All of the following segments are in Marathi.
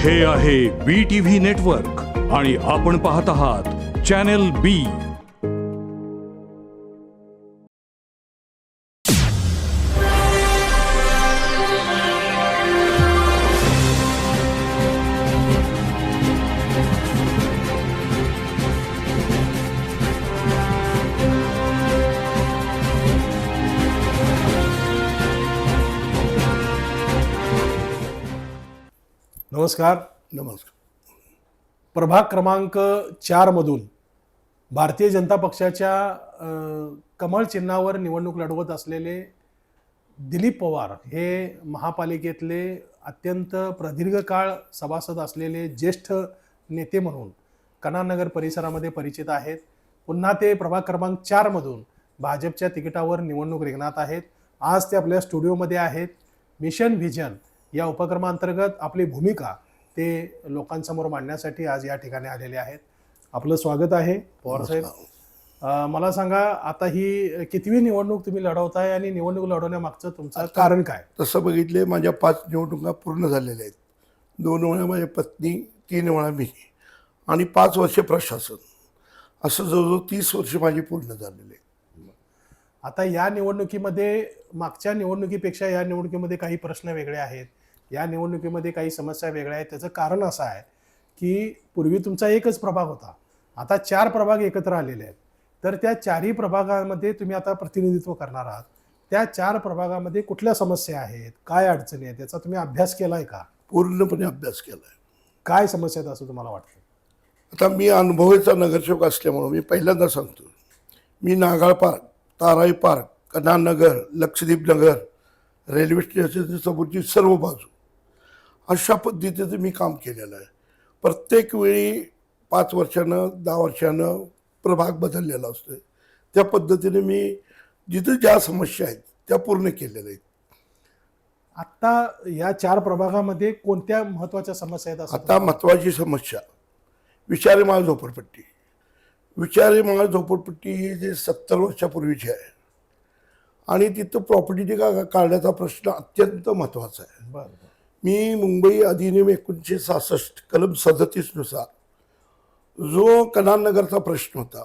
हे आहे बी टी व्ही नेटवर्क आणि आपण पाहत आहात चॅनेल बी नमस्कार. नमस्कार. प्रभाग क्रमांक चारमधून भारतीय जनता पक्षाच्या कमळ चिन्हावर निवडणूक लढवत असलेले दिलीप पवार हे महापालिकेतले अत्यंत प्रदीर्घ काळ सभासद असलेले ज्येष्ठ नेते म्हणून कनानगर परिसरामध्ये परिचित आहेत. पुन्हा ते प्रभाग क्रमांक चारमधून भाजपच्या तिकिटावर निवडणूक रिंगणात आहेत. आज ते आपल्या स्टुडिओमध्ये आहेत. मिशन व्हिजन या उपक्रमांतर्गत आपली भूमिका ते लोकांसमोर मांडण्यासाठी आज या ठिकाणी आलेले आहेत. आपलं स्वागत आहे पवार साहेब. मला सांगा आता ही कितवी निवडणूक तुम्ही लढवताय आणि निवडणूक लढवण्यामागचं तुमचं कारण काय? तसं बघितले माझ्या पाच निवडणुका पूर्ण झालेल्या आहेत. दोन वेळा माझी पत्नी तीन वेळा मी आणि पाच वर्ष प्रशासन. असं जवळजवळ तीस वर्ष माझी पूर्ण झालेली आहेत. आता या निवडणुकीमध्ये मागच्या निवडणुकीपेक्षा या निवडणुकीमध्ये काही प्रश्न वेगळे आहेत. या निवडणुकीमध्ये काही समस्या वेगळ्या आहेत. त्याचं कारण असं आहे की पूर्वी तुमचा एकच प्रभाग होता. आता चार प्रभाग एकत्र आलेले आहेत. तर त्या चारही प्रभागामध्ये तुम्ही आता प्रतिनिधित्व करणार आहात. त्या चार प्रभागामध्ये कुठल्या समस्या आहेत? काय अडचणी आहेत? त्याचा तुम्ही अभ्यास केलाय का? पूर्णपणे अभ्यास केला आहे काय समस्या आहेत असं तुम्हाला वाटतं? आता मी अनुभवीचा नगरसेवक असल्यामुळं मी पहिल्यांदा सांगतो. मी Nagala park Tarai park Kanhanagar Lakshadweep Nagar railway स्टेशनच्या समोरची सर्व बाजू अशा पद्धतीचं मी काम केलेलं आहे. प्रत्येक वेळी पाच वर्षानं दहा वर्षानं प्रभाग बदललेला असतो त्या पद्धतीने मी जिथं ज्या समस्या आहेत त्या पूर्ण केलेल्या आहेत. आता या चार प्रभागामध्ये कोणत्या महत्त्वाच्या समस्या आहेत आता महत्त्वाची समस्या विचारे माळ झोपडपट्टी. विचारे माळ झोपडपट्टी ही जे सत्तर वर्षापूर्वीची आहे. आणि तिथं प्रॉपर्टी का काढण्याचा प्रश्न अत्यंत महत्त्वाचा आहे. बरं. मी मुंबई अधिनियम एकोणीसशे सहासष्ट कलम सदतीसनुसार जो कनानगरचा प्रश्न होता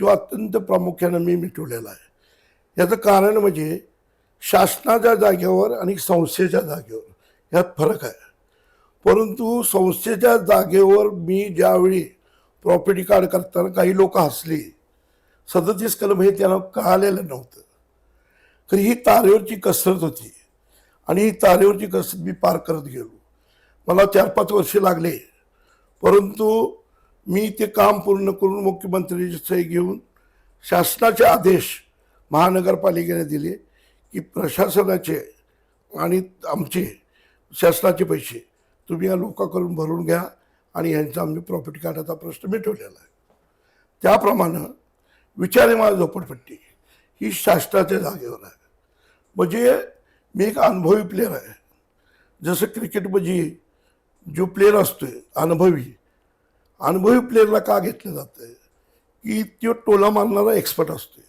तो अत्यंत प्रामुख्यानं मी मिटवलेला आहे. याचं कारण म्हणजे शासनाच्या जागेवर आणि संस्थेच्या जागेवर यात फरक आहे. परंतु संस्थेच्या जागेवर मी ज्यावेळी प्रॉपर्टी कार्ड करताना काही लोक हसली सदतीस कलम हे त्यांना कळालेलं नव्हतं. तर ही तारेवरची कसरत होती. आणि ही तारेवरची कसरत मी पार करत गेलो. मला चार पाच वर्षे लागले. परंतु मी ते काम पूर्ण करून मुख्यमंत्र्यांची सही घेऊन शासनाचे आदेश महानगरपालिकेने दिले की प्रशासनाचे आणि आमचे शासनाचे पैसे तुम्ही या लोकांकडून भरून घ्या आणि यांचा आम्ही प्रॉफिट काढायचा प्रश्न मिटवलेला आहे. त्याप्रमाणे विचारे मला झोपडपट्टी. ही शासनाच्या जागेवर आहे. म्हणजे मी एक अनुभवी प्लेअर आहे. जसं क्रिकेटमध्ये म्हणजे जो प्लेअर असतोय अनुभवी. अनुभवी प्लेअरला का घेतलं जातं आहे की तो टोला मारणारा एक्सपर्ट असतोय.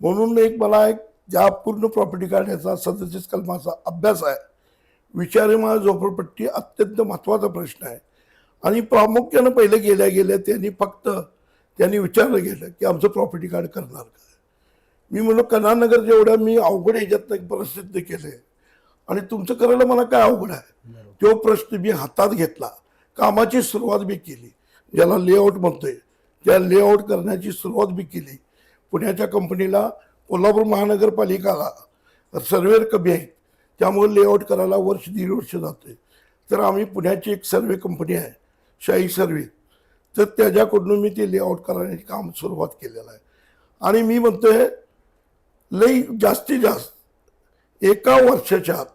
म्हणून एक मला एक ज्या पूर्ण प्रॉपर्टी काढण्याचा सदतीस कलमाचा अभ्यास आहे. विचारे माझा झोपडपट्टी अत्यंत महत्त्वाचा प्रश्न आहे. आणि प्रामुख्यानं पहिले गेल्या गेल्या त्यांनी फक्त त्यांनी विचारलं गेलं की आमचं प्रॉपर्टी कार्ड करणार का? मी म्हणलो कनानगर जेवढ्या मी अवघड ह्याच्यात एक प्रसिद्ध केले आणि तुमचं करायला मला काय अवघड आहे? तो प्रश्न मी हातात घेतला. कामाची सुरुवात मी केली. ज्याला लेआउट म्हणतोय त्या लेआउट करण्याची सुरुवात मी केली. पुण्याच्या कंपनीला कोल्हापूर महानगरपालिकाला सर्वेर कमी आहेत. त्यामुळे लेआउट करायला वर्ष दीड वर्ष जाते तर आम्ही पुण्याची एक सर्वे कंपनी आहे शाही सर्वे. तर त्याच्याकडून मी ते लेआउट करण्याचे काम सुरुवात केलेलं आहे. आणि मी म्हणतोय लई जास्तीत जास्त एका वर्षाच्या आत.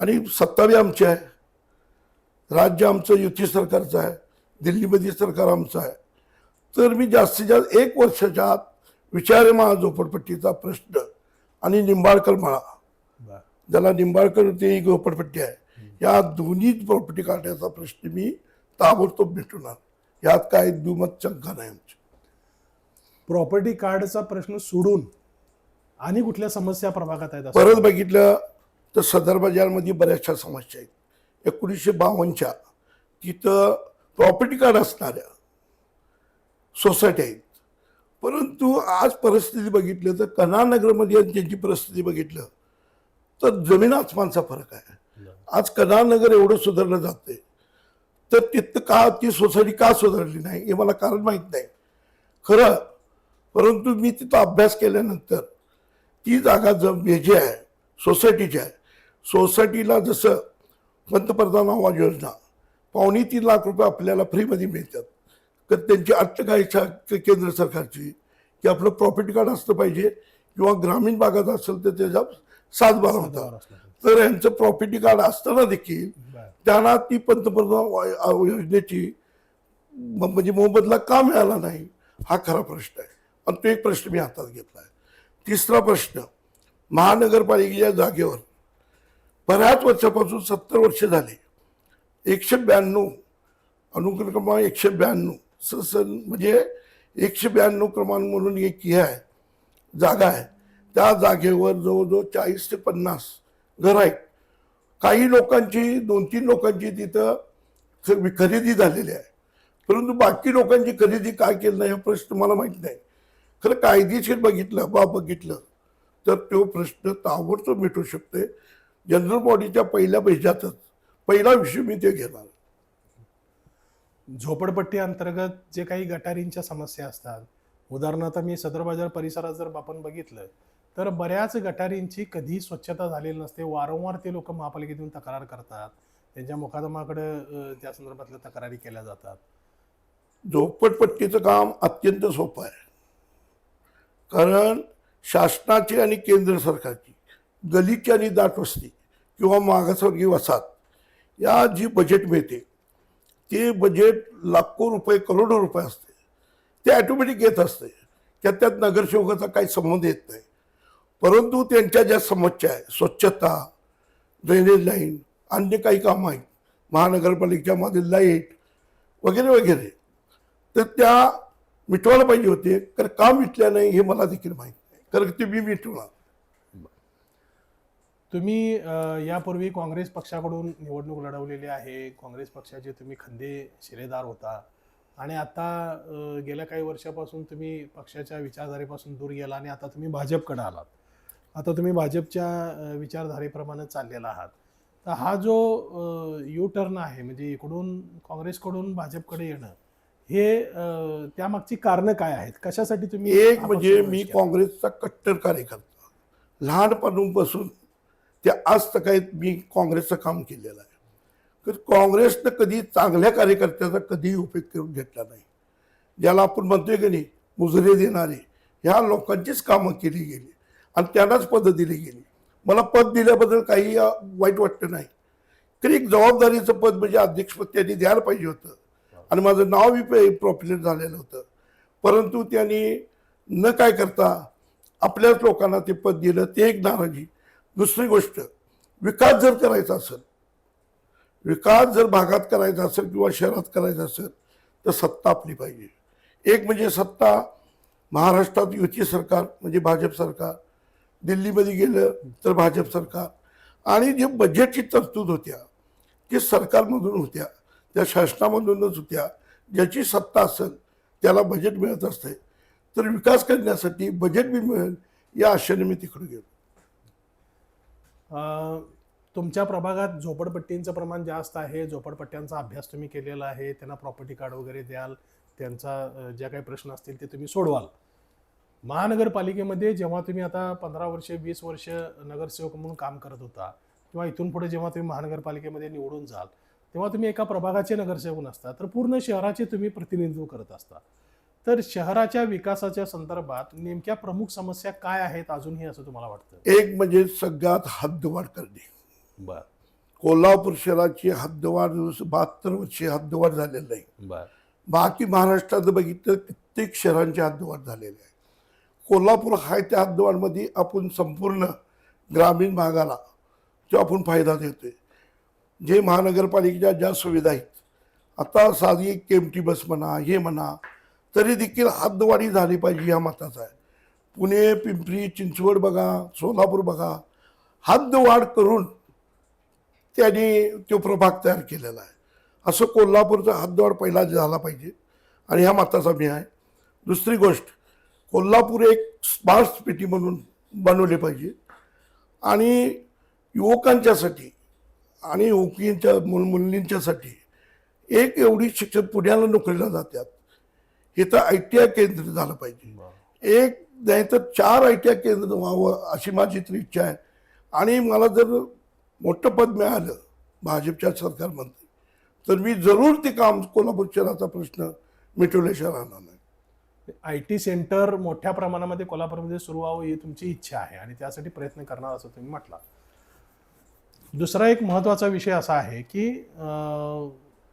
आणि सत्तावी आमची आहे. राज्य आमचं युती सरकारचं आहे. दिल्लीमध्ये सरकार आमचं आहे. तर मी जास्तीत जास्त एक वर्षाच्या आत विचारे महा झोपडपट्टीचा प्रश्न आणि निंबाळकर मळा ज्याला निंबाळकर ते झोपडपट्टी आहे. या दोन्ही प्रॉपर्टी काढण्याचा प्रश्न मी ताबडतोब मिटवणार यात काय दुमत शंका नाही आमची. प्रॉपर्टी कार्डचा प्रश्न सोडून आणि कुठल्या समस्या प्रभागात आहेत? परत बघितलं तर सदर बाजारमध्ये बऱ्याचशा समस्या आहेत. एकोणीसशे बावन्नच्या तिथं प्रॉपर्टी कार्ड असणाऱ्या सोसायटी आहेत. परंतु आज परिस्थिती बघितलं तर कनानगरमध्ये आणि त्यांची परिस्थिती बघितलं तर जमीन आसमानचा फरक आहे. आज कनानगर एवढं सुधारलं जाते तर तिथं का ती सोसायटी का सुधारली नाही हे मला कारण माहीत नाही. खरं परंतु मी तिथं अभ्यास केल्यानंतर ती जागा ज हे जी आहे सोसायटीची आहे. सोसायटीला जसं पंतप्रधान आवाज योजना पावणे तीन लाख रुपये आपल्याला फ्रीमध्ये मिळतात. तर त्यांची अट्ट काय इच्छा के- केंद्र सरकारची की आपलं प्रॉपर्टी कार्ड असलं पाहिजे किंवा ग्रामीण भागात असेल तर त्याचा सात बारा होता तर यांचं प्रॉपर्टी कार्ड असताना देखील त्यांना ती पंतप्रधान योजनेची म्हणजे मोबदला का मिळाला नाही हा खरा प्रश्न आहे. आणि तो एक प्रश्न मी हातात घेतला आहे. तिसरा प्रश्न महानगरपालिकेच्या जागेवर बऱ्याच वर्षापासून सत्तर वर्ष झाले. एकशे ब्याण्णव अनुक्रम क्रमांक एकशे ब्याण्णव स सन म्हणजे एकशे ब्याण्णव क्रमांक म्हणून एक हे आहे जागा आहे. त्या जागेवर जवळजवळ चाळीस ते पन्नास घर आहेत. काही लोकांची दोन तीन लोकांची तिथं ख- खरेदी झालेली आहे. परंतु बाकी लोकांची खरेदी काय केलं नाही हा प्रश्न मला माहीत नाही. खरं कायदेशीर बघितलं बा बघितलं तर तो प्रश्न ताबडतोब मिटू शकते. जनरल बॉडीच्या पहिल्या पैशातच पहिला विषय मी ते घेणार. झोपडपट्टी अंतर्गत जे काही गटारींच्या समस्या असतात उदाहरणार्थ मी सदर बाजार परिसरात जर आपण बघितलं तर बऱ्याच गटारींची कधी स्वच्छता झालेली नसते. वारंवार ते लोक महापालिकेतून तक्रार करतात. त्यांच्या मुकादमाकडे अ, त्या संदर्भातल्या तक्रारी केल्या जातात. झोपडपट्टीचं काम अत्यंत सोपं आहे. कारण शासनाची आणि केंद्र सरकारची गलीची आणि दाट वस्ती किंवा मागासवर्गीय वसाहत या जी बजेट मिळते ते बजेट लाखो रुपये करोडो रुपये असते. ते ॲटोमॅटिक येत असते. त्यात त्यात नगरसेवकाचा काही संबंध येत नाही. परंतु त्यांच्या ज्या समस्या आहे स्वच्छता ड्रेनेज लाईन अन्य काही कामं आहेत महानगरपालिकेमध्ये लाइट वगैरे वगैरे तर त्या मिटवायला पाहिजे होते तर का मिटल्या नाही हे मला देखील माहीत नाही. कारण ते मी मिटवणार. तुम्ही यापूर्वी काँग्रेस पक्षाकडून निवडणूक लढवलेली आहे. काँग्रेस पक्षाचे तुम्ही खंदे शिरेदार होता. आणि आता गेल्या काही वर्षापासून तुम्ही पक्षाच्या विचारधारेपासून दूर गेला आणि आता तुम्ही भाजपकडे आलात. आता तुम्ही भाजपच्या विचारधारेप्रमाणे चाललेला आहात. तर हा जो यू टर्न आहे म्हणजे इकडून काँग्रेसकडून भाजपकडे येणं हे त्यामागची कारणं काय आहेत? कशासाठी तुम्ही एक म्हणजे मी? काँग्रेसचा कट्टर कार्यकर्ता. लहानपणापासून ते आज तक मी काँग्रेसचं काम केलेलं आहे. तर काँग्रेसनं कधी चांगल्या कार्यकर्त्याचा कधीही उपयोग करून घेतला नाही. ज्याला आपण म्हणतोय की नाही मुजरे देणारे ह्या लोकांचीच कामं केली गेली आणि त्यांनाच पदं दिली गेली. मला पद दिल्याबद्दल काही वाईट वाटतं नाही. तर एक जबाबदारीचं पद म्हणजे अध्यक्षपद त्यांनी द्यायला पाहिजे होतं. आणि माझं नावही प्रॉप्युलर झालेलं होतं. परंतु त्यांनी न काय करता आपल्याच लोकांना ते पद दिलं. ते एक नाराजी. दुसरी गोष्ट विकास जर करायचा असेल विकास जर भागात करायचा असेल किंवा शहरात करायचा असेल तर सत्ता आपली पाहिजे. एक म्हणजे सत्ता महाराष्ट्रात युती सरकार म्हणजे भाजप सरकार. दिल्लीमध्ये गेलं तर भाजप सरकार. आणि जे बजेटची तरतूद होत्या ते सरकारमधून होत्या. त्या शासनामधूनच होत्या ज्याची सत्ता असेल त्याला बजेट मिळत असते. तर विकास करण्यासाठी बजेट बी मिळेल या आशेने मी तिकडे गेलो. तुमच्या प्रभागात झोपडपट्टींचं प्रमाण जास्त आहे. झोपडपट्ट्यांचा अभ्यास तुम्ही केलेला आहे. त्यांना प्रॉपर्टी कार्ड वगैरे द्याल. त्यांचा ज्या काही प्रश्न असतील ते तुम्ही सोडवाल. महानगरपालिकेमध्ये जेव्हा तुम्ही आता पंधरा वर्ष वीस वर्ष नगरसेवक म्हणून काम करत होता किंवा इथून पुढे जेव्हा तुम्ही महानगरपालिकेमध्ये निवडून जाल तेव्हा तुम्ही एका प्रभागाचे नगरसेवक नसता तर पूर्ण शहराचे तुम्ही प्रतिनिधित्व करत असता. तर शहराच्या विकासाच्या संदर्भात नेमक्या प्रमुख समस्या काय आहेत अजूनही असं तुम्हाला वाटतं? एक म्हणजे सगळ्यात हद्दवाढ करणे. बर. कोल्हापूर शहराची हद्दवाढ बहात्तर वर्षे हद्दवाढ झालेली नाही. बर. बाकी महाराष्ट्रात बघितलं कित्येक शहरांची हद्दवाढ झालेली आहे. कोल्हापूर हाय त्या हद्दवाढमध्ये आपण संपूर्ण ग्रामीण भागाला जो आपण फायदा देतोय. जे महानगरपालिकेच्या ज्या सुविधा आहेत आता साधी एक केमटी बस म्हणा हे म्हणा तरी देखील हद्दवाढी झाली पाहिजे या मताचा आहे. पुणे पिंपरी चिंचवड बघा सोलापूर बघा हद्दवाढ करून त्यांनी तो प्रभाग तयार केलेला आहे. असं कोल्हापूरचा हद्दवाढ पहिला झाला पाहिजे आणि ह्या मताचा मी आहे. दुसरी गोष्ट कोल्हापूर एक स्मार्ट सिटी म्हणून बनवली पाहिजे आणि युवकांच्यासाठी आणि युवकींच्या मुल मुलींच्यासाठी एक एवढी शिक्षक पुण्याला नोकरीला जातात इथं आय टी आय केंद्र झालं पाहिजे. एक नाही तर चार आय टी आय केंद्र व्हावं अशी माझी तर इच्छा आहे. आणि मला जर मोठं पद मिळालं भाजपच्या सरकारमध्ये तर मी जरूर ते काम कोल्हापूर शहराचा प्रश्न मिटवल्याशिवाय राहणार नाही. आय टी सेंटर मोठ्या प्रमाणामध्ये कोल्हापूरमध्ये सुरू व्हावं ही तुमची इच्छा आहे आणि त्यासाठी प्रयत्न करणार असं तुम्ही म्हटला दुसरा एक महत्त्वाचा विषय असा आहे की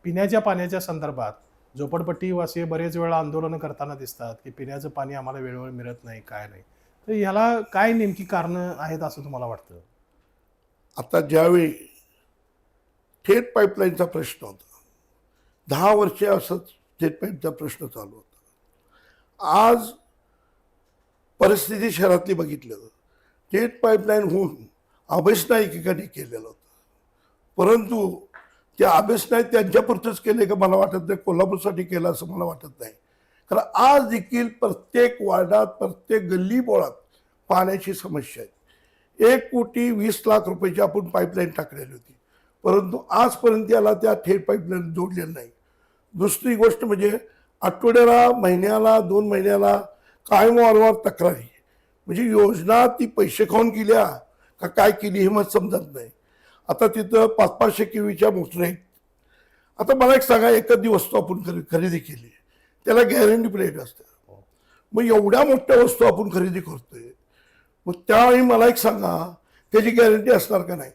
पिण्याच्या पाण्याच्या संदर्भात झोपडपट्टीवासी बरेच वेळा आंदोलनं करताना दिसतात की पिण्याचं पाणी आम्हाला वेळोवेळी मिळत नाही काय नाही. तर ह्याला काय नेमकी कारणं आहेत असं तुम्हाला वाटतं? आता ज्यावेळी थेट पाईपलाईनचा प्रश्न होता दहा वर्षे असंच थेट पाईपचा प्रश्न चालू होता. आज परिस्थिती शहरातली बघितलं थेट पाईपलाईन होऊन अभेसना एकेकाने केलेलं होतं. परंतु त्या अभेसना त्यांच्यापुरतंच केले का मला वाटत नाही कोल्हापूरसाठी केलं असं मला वाटत नाही. कारण आज देखील प्रत्येक वार्डात प्रत्येक गल्ली बोळात पाण्याची समस्या आहे. एक कोटी वीस लाख रुपयाची आपण पाईपलाईन टाकलेली होती. परंतु आजपर्यंत याला त्या थेट पाईपलाईन जोडलेलं नाही. दुसरी गोष्ट म्हणजे आठवड्याला महिन्याला दोन महिन्याला कायम वारंवार तक्रारी. म्हणजे योजना ती पैसे खाऊन केल्या का काय केली हे मग समजत नाही. आता तिथं पाच पाचशे किवीच्या मोटर आहेत. आता मला एक सांगा एखादी वस्तू आपण खरे खरेदी केली. त्याला गॅरंटी प्लेट असते. मग एवढ्या मोठ्या वस्तू आपण खरेदी करतोय. मग त्यावेळी मला एक सांगा त्याची गॅरंटी असणार का नाही?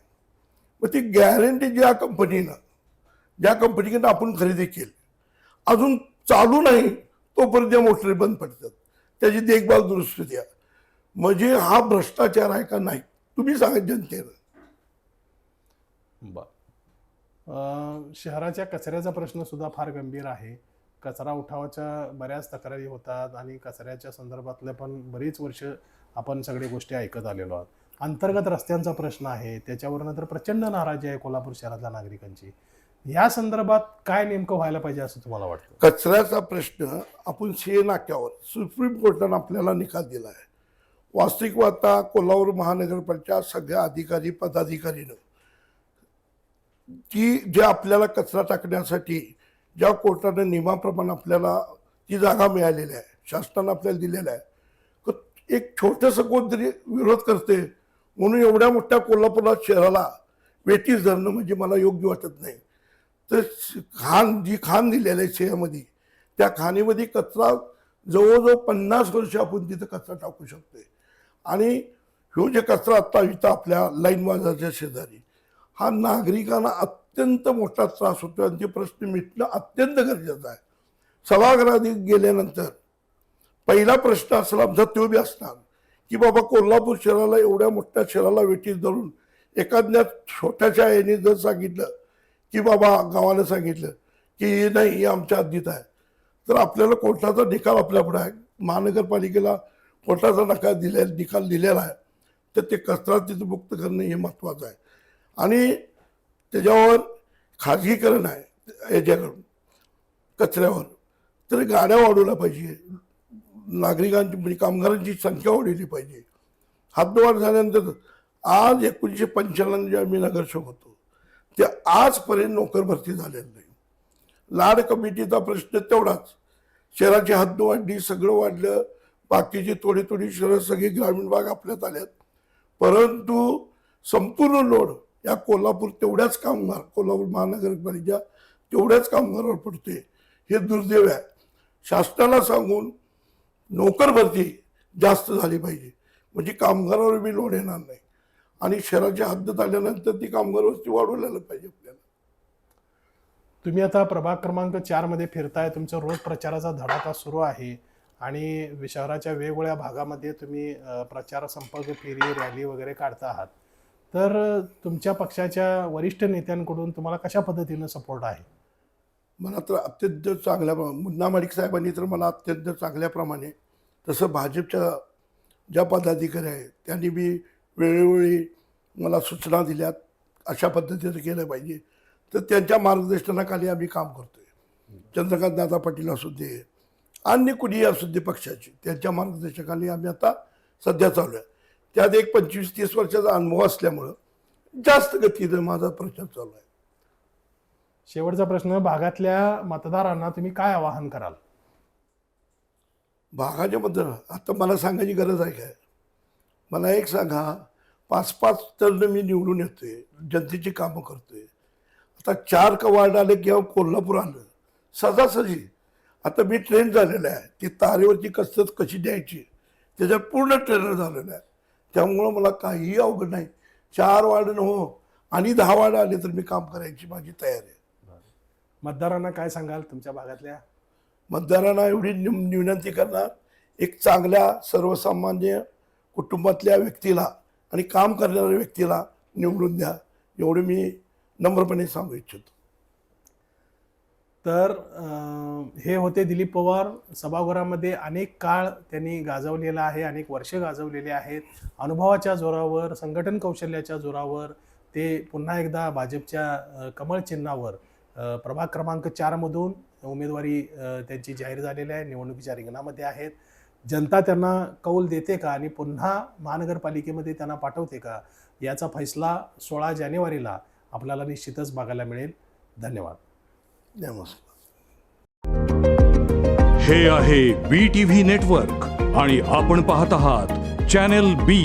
मग ती गॅरंटी ज्या कंपनीनं ज्या कंपनीकडनं आपण खरेदी केली अजून चालू नाही तोपर्यंत त्या मोटरी बंद पडतात. त्याची देखभाल दुरुस्त द्या. म्हणजे हा भ्रष्टाचार आहे का नाही? तुम्ही सांगा जनतेनं बर. शहराच्या कचऱ्याचा प्रश्न सुद्धा फार गंभीर आहे. कचरा उठावाच्या बऱ्याच तक्रारी होतात आणि कचऱ्याच्या संदर्भातल्या पण बरीच वर्ष आपण सगळ्या गोष्टी ऐकत आलेलो आहोत. अंतर्गत रस्त्यांचा प्रश्न आहे. त्याच्यावरनं तर प्रचंड नाराजी आहे कोल्हापूर शहरातल्या नागरिकांची. या संदर्भात काय नेमकं व्हायला पाहिजे असं तुम्हाला वाटतं? कचऱ्याचा प्रश्न आपण सी नाक्यावर सुप्रीम कोर्टानं आपल्याला निकाल दिला आहे. वास्तविक आता कोल्हापूर महानगरपालिका सगळ्या अधिकारी पदाधिकारीनं ती जे आपल्याला कचरा टाकण्यासाठी ज्या कोर्टानं नियमाप्रमाणे आपल्याला ती जागा मिळालेली आहे शासनानं आपल्याला दिलेलं आहे तर एक छोटंसं कोणतरी विरोध करते म्हणून एवढ्या मोठ्या कोल्हापुरात शहराला वेटीस धरणं म्हणजे मला योग्य वाटत नाही. तर खान जी खान दिलेली आहे शहरामध्ये त्या खाणीमध्ये कचरा जवळजवळ पन्नास वर्ष आपण तिथं कचरा टाकू शकतोय. आणि ह्यो जे कचरा आत्ता इथं आपल्या लाईन बाजारच्या शेजारी हा नागरिकांना अत्यंत मोठा त्रास होतो आणि ते प्रश्न मिटणं अत्यंत गरजेचं आहे. सभागृहात गेल्यानंतर पहिला प्रश्न असला आमचा तो बी असणार की बाबा कोल्हापूर शहराला एवढ्या मोठ्या शहराला वेटीत धरून एखाद्या छोट्याशा याने जर सांगितलं की बाबा गावानं सांगितलं की नाही हे आमच्या हद्दीत आहे. तर आपल्याला कोर्टाचा निकाल आपल्यापुढे आहे. महानगरपालिकेला कोर्टाचा नकार दिले निकाल दिलेला आहे तर ते कचरा तिथं मुक्त करणं हे महत्त्वाचं आहे. आणि त्याच्यावर खाजगीकरण आहे याच्याकडून कचऱ्यावर. तर गाड्या वाढवल्या पाहिजे नागरिकांची म्हणजे कामगारांची संख्या वाढवली पाहिजे. हातवाढ झाल्यानंतर आज एकोणीसशे पंच्याण्णव जेव्हा मी नगरसेवक होतो ते आजपर्यंत नोकर भरती झालेलं नाही. लाड कमिटीचा प्रश्न तेवढाच. शहराची हद्द वाढली सगळं वाढलं बाकीची थोडी थोडी शहरं सगळी ग्रामीण भाग आपल्यात आल्यात. परंतु संपूर्ण लोड या कोल्हापूर तेवढ्याच कामगार कोल्हापूर महानगरपालिका तेवढ्याच कामगारावर पडते हे दुर्दैव आहे. शासनाला सांगून नोकर भरती जास्त झाली पाहिजे. म्हणजे कामगारावर बी लोड येणार नाही. आणि शहराच्या हद्दत आल्यानंतर ती कामगार वस्ती वाढवलेलं पाहिजे आपल्याला. तुम्ही आता प्रभाग क्रमांक चारमध्ये फिरताय. तुमचा रोज प्रचाराचा धडाका सुरू आहे. आणि शहराच्या वेगवेगळ्या भागामध्ये तुम्ही प्रचार संपर्क फेरी रॅली वगैरे काढता आहात. तर तुमच्या पक्षाच्या वरिष्ठ नेत्यांकडून तुम्हाला कशा पद्धतीनं सपोर्ट आहे? मला तर अत्यंत चांगल्या मुन्ना माडिक साहेबांनी तर मला अत्यंत चांगल्याप्रमाणे तसं भाजपच्या ज्या पदाधिकारी आहेत त्यांनी बी वेळोवेळी मला सूचना दिल्यात अशा पद्धतीनं केलं पाहिजे. तर त्यांच्या मार्गदर्शनाखाली आम्ही काम करतो आहे चंद्रकांत दादा पाटील असू दे अन्य कुणीही असू दे पक्षाचे. त्यांच्या मार्गदर्शनाखाली आम्ही आता सध्या चालू आहे. त्यात एक पंचवीस तीस वर्षाचा अनुभव असल्यामुळं जास्त गतीनं माझा प्रचार चालू आहे. शेवटचा प्रश्न भागातल्या मतदारांना तुम्ही काय आवाहन कराल? भागाच्या बद्दल आता मला सांगायची गरज आहे काय? मला एक सांगा पाच पाच टर्न मी निवडून येतोय जनतेची कामं करतोय. आता चार का वार्ड आले किंवा कोल्हापूर आलं सजासजी आता मी ट्रेन झालेला आहे. ती तारेवरची कसरत कशी द्यायची? त्याच्यात पूर्ण ट्रेनर झालेला आहे. त्यामुळं मला काहीही अवघड नाही. चार वार्ड न हो आणि दहा वार्ड आले तर मी काम करायची माझी तयारी आहे. मतदारांना काय सांगाल तुमच्या भागातल्या? मतदारांना एवढी निम- विनंती करणार. एक चांगल्या सर्वसामान्य कुटुंबातल्या व्यक्तीला आणि काम करणाऱ्या व्यक्तीला निवडून द्या. एवढे मी नम्रपणे सांगू इच्छितो. तर हे होते दिलीप पवार. सभागृहामध्ये अनेक काळ त्यांनी गाजवलेला आहे अनेक वर्षे गाजवलेले आहेत. अनुभवाच्या जोरावर संघटन कौशल्याच्या जोरावर ते पुन्हा एकदा भाजपच्या कमळ चिन्हावर प्रभाग क्रमांक चारमधून उमेदवारी त्यांची जाहीर झालेली आहे. निवडणुकीच्या रिंगणामध्ये आहेत. जनता त्यांना कौल देते का आणि पुन्हा महानगरपालिकेमध्ये त्यांना पाठवते का? याचा फैसला सोळा जानेवारीला आपल्याला निश्चितच बघायला मिळेल. धन्यवाद. नमस्कार हे आहे बी टी व्ही नेटवर्क आणि आपण पाहत आहात चॅनेल बी